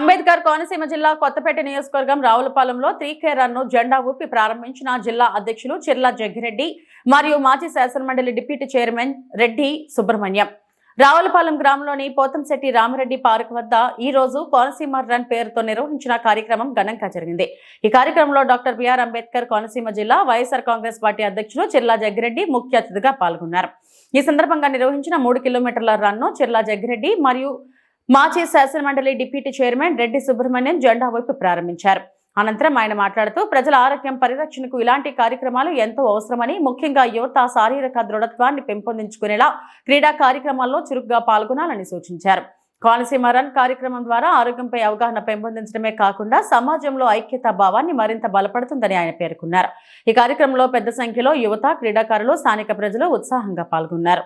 అంబేద్కర్ కోనసీమ జిల్లా కొత్తపేట నియోజకవర్గం రావులపాలెంలో త్రీ కే రన్ను జెండా ఊపి ప్రారంభించిన జిల్లా అధ్యక్షులు చిర్ల జగ్గిరెడ్డి మరియు మాజీ శాసనమండలి డిప్యూటీ చైర్మన్ రెడ్డి సుబ్రహ్మణ్యం. రావులపాలెం గ్రామంలోని పోతంశెట్టి రామరెడ్డి పార్క్ వద్ద ఈ రోజు కోనసీమ రన్ పేరుతో నిర్వహించిన కార్యక్రమం ఘనంగా జరిగింది. ఈ కార్యక్రమంలో డాక్టర్ బిఆర్ అంబేద్కర్ కోనసీమ జిల్లా వైఎస్ఆర్ కాంగ్రెస్ పార్టీ అధ్యక్షులు చిర్లా జగ్గిరెడ్డి ముఖ్య అతిథిగా పాల్గొన్నారు. ఈ సందర్భంగా నిర్వహించిన మూడు కిలోమీటర్ల రన్ను చిర్లా జగ్గిరెడ్డి మరియు మాజీ శాసనమండలి డిప్యూటీ చైర్మన్ రెడ్డి సుబ్రహ్మణ్యం జెండా వైపు ప్రారంభించారు. అనంతరం ఆయన మాట్లాడుతూ ప్రజల ఆరోగ్యం పరిరక్షణకు ఇలాంటి కార్యక్రమాలు ఎంతో అవసరమని ముఖ్యంగా యువత శారీరక దృఢత్వాన్ని పెంపొందించుకునేలా క్రీడా కార్యక్రమాల్లో చురుగ్గా పాల్గొనాలని సూచించారు. కోనసీమ రన్ కార్యక్రమం ద్వారా ఆరోగ్యంపై అవగాహన పెంపొందించడమే కాకుండా సమాజంలో ఐక్యతా భావాన్ని మరింత బలపడుతుందని ఆయన పేర్కొన్నారు. ఈ కార్యక్రమంలో పెద్ద సంఖ్యలో యువత క్రీడాకారులు స్థానిక ప్రజలు ఉత్సాహంగా పాల్గొన్నారు.